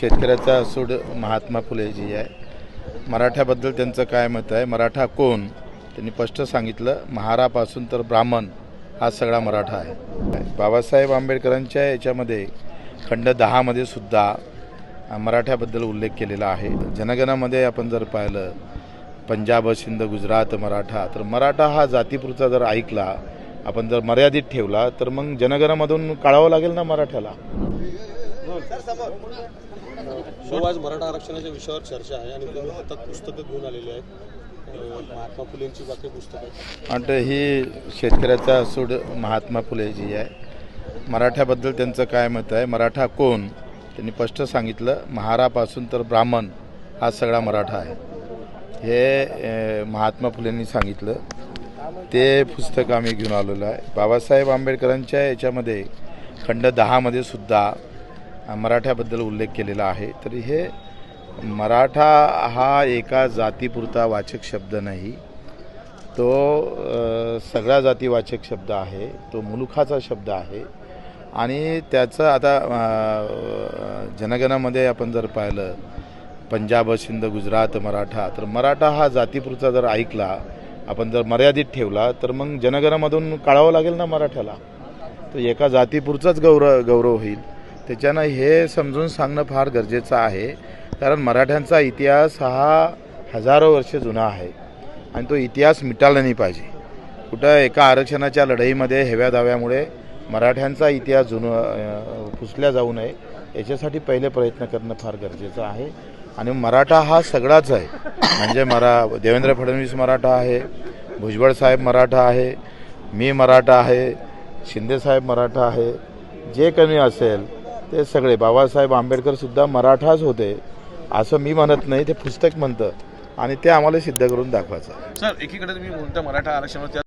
शेतकऱ्याचा सूड महात्मा फुलेजी आहे मराठ्याबद्दल त्यांचं काय मत आहे मराठा कोण? त्यांनी स्पष्ट सांगितलं महारापासून तर ब्राह्मण हा सगळा मराठा आहे. बाबासाहेब आंबेडकरांच्या याच्यामध्ये खंड दहामध्ये सुद्धा मराठ्याबद्दल उल्लेख केलेला आहे. जनगणामध्ये आपण जर पाहिलं पंजाब सिंध गुजरात मराठा तर मराठा हा जातीपुरता जर ऐकला आपण जर मर्यादित ठेवला तर मग जनगणामधून काढावं लागेल ना मराठ्याला? हो आज मराठा आरक्षणाच्या विषयावर चर्चा आहे आणि तुम्ही हातात पुस्तकं घेऊन आलेले आहेत. महात्मा फुलेंची बाकी पुस्तकं आणि ही शेतकऱ्याचा सूड महात्मा फुलेजी आहे मराठ्याबद्दल त्यांचं काय मत आहे? मराठा कोण? त्यांनी स्पष्ट सांगितलं महारापासून तर ब्राह्मण हा सगळा मराठा आहे. हे महात्मा फुलेंनी सांगितलं. ते पुस्तक आम्ही घेऊन आलेलो आहे. बाबासाहेब आंबेडकरांच्या याच्यामध्ये खंड दहामध्ये सुद्धा मराठ्याबद्दल उल्लेख केलेला आहे. तर हे मराठा हा एका जातीपुरता वाचक शब्द नाही. तो सगळ्या जातीवाचक शब्द आहे. तो मुलुखाचा शब्द आहे. आणि त्याचं आता जनगणामध्ये आपण जर पाहिलं पंजाब सिंध गुजरात मराठा तर मराठा हा जातीपुरता जर ऐकला आपण जर मर्यादित ठेवला तर मग जनगणामधून काढावं लागेल ना मराठ्याला. तर एका जातीपुरचाच गौरव गौरव होईल. त्याच्यानं हे समजून सांगणं फार गरजेचं आहे. कारण मराठ्यांचा इतिहास हा हजारो वर्ष जुना आहे. आणि तो इतिहास मिटाला नाही पाहिजे. कुठं एका आरक्षणाच्या लढाईमध्ये हेव्या दाव्यामुळे मराठ्यांचा इतिहास जुन पुसल्या जाऊ नये याच्यासाठी पहिले प्रयत्न करणं फार गरजेचं आहे. आणि मराठा हा सगळाच आहे. म्हणजे मरा देवेंद्र फडणवीस मराठा आहे भुजबळ साहेब मराठा आहे मी मराठा आहे शिंदेसाहेब मराठा आहे जे कमी असेल ते सगळे. बाबासाहेब आंबेडकरसुद्धा मराठाच होते असं मी म्हणत नाही ते पुस्तक म्हणतं. आणि ते आम्हाला सिद्ध करून दाखवायचं. सर एकीकडे तुम्ही म्हणता मराठा आरक्षणावर